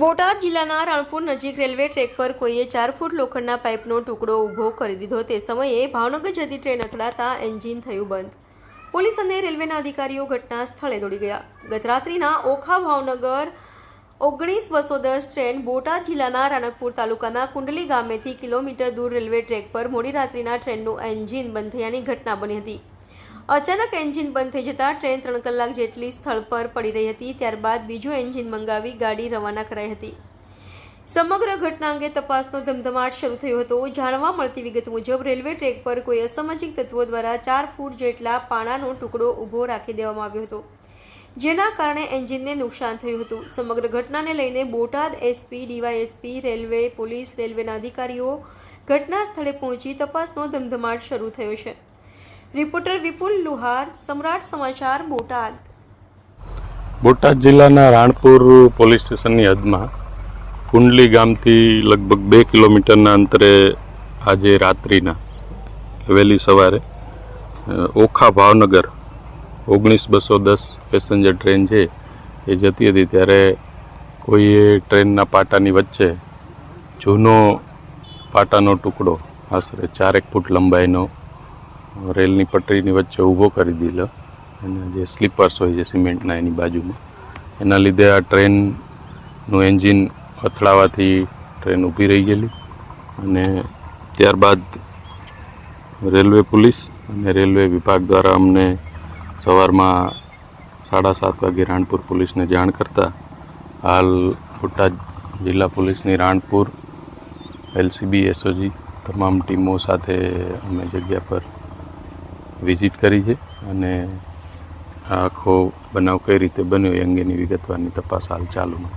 બોટાદ જિલ્લાના રાણપુર નજીક railway track પર કોઈએ ચાર ફૂટ લોખંડના પાઇપનો ટુકડો ઊભો કરી દીધો. તે સમયે ભાવનગર જતી ટ્રેન અથડાતા એન્જિન થયું બંધ. પોલીસ અને રેલવેના અધિકારીઓ ઘટના સ્થળે દોડી ગયા. ગતરાત્રિના ઓખા ભાવનગર ઓગણીસ બસો દસ ટ્રેન બોટાદ જિલ્લાના રાણકપુર તાલુકાના કુંડલી ગામેથી કિલોમીટર દૂર રેલવે ટ્રેક પર મોડી રાત્રિના ટ્રેનનું એન્જિન બંધ થયાની ઘટના બની હતી. અચાનક એન્જિન બંધ થઈ જતાં ટ્રેન ત્રણ કલાક જેટલી સ્થળ પર પડી રહી હતી, ત્યારબાદ બીજું એન્જિન મંગાવી ગાડી રવાના કરાઈ હતી. સમગ્ર ઘટના અંગે તપાસનો ધમધમાટ શરૂ થયો હતો. જાણવા મળતી વિગત મુજબ, રેલવે ટ્રેક પર કોઈ અસામાજિક તત્વો દ્વારા ચાર ફૂટ જેટલા પાણાનો ટુકડો ઊભો રાખી દેવામાં આવ્યો હતો, જેના કારણે એન્જિનને નુકસાન થયું હતું. સમગ્ર ઘટનાને લઈને Botad SP, DYSP, railway, police, રેલવેના અધિકારીઓ ઘટના સ્થળે પહોંચી તપાસનો ધમધમાટ શરૂ થયો છે. રિપોર્ટર વિપુલ લુહાર, સમ્રાટ સમાચાર બોટાદ. બોટાદ જિલ્લાના રાણપુર પોલીસ સ્ટેશનની હદમાં કુંડલી ગામથી લગભગ બે કિલોમીટરના અંતરે આજે રાત્રિના, વહેલી સવારે ઓખા ભાવનગર ઓગણીસ બસો દસ પેસેન્જર ટ્રેન છે, એ જતી હતી ત્યારે કોઈએ ટ્રેનના પાટાની વચ્ચે જૂનો પાટાનો ટુકડો, આશરે ચારેક ફૂટ લંબાઈનો રેલની પટરીની વચ્ચે ઊભો કરી દીધો. અને જે સ્લીપર્સ હોય છે સિમેન્ટના એની બાજુમાં, એના લીધે આ ટ્રેનનું એન્જિન અથડાવાથી ટ્રેન ઊભી રહી ગયેલી. અને ત્યારબાદ રેલવે પોલીસ અને રેલવે વિભાગ દ્વારા અમને સવારમાં સાડા સાત વાગે રાણપુર પોલીસને જાણ કરતાં હાલ બોટાદ જિલ્લા પોલીસની રાણપુર, એલસીબી, એસઓજી તમામ ટીમો સાથે અમે જગ્યા પર વિઝિટ કરી છે અને આખો બનાવ કઈ રીતે બન્યો એ અંગેની વિગતવારની તપાસ હાલ ચાલુમાં.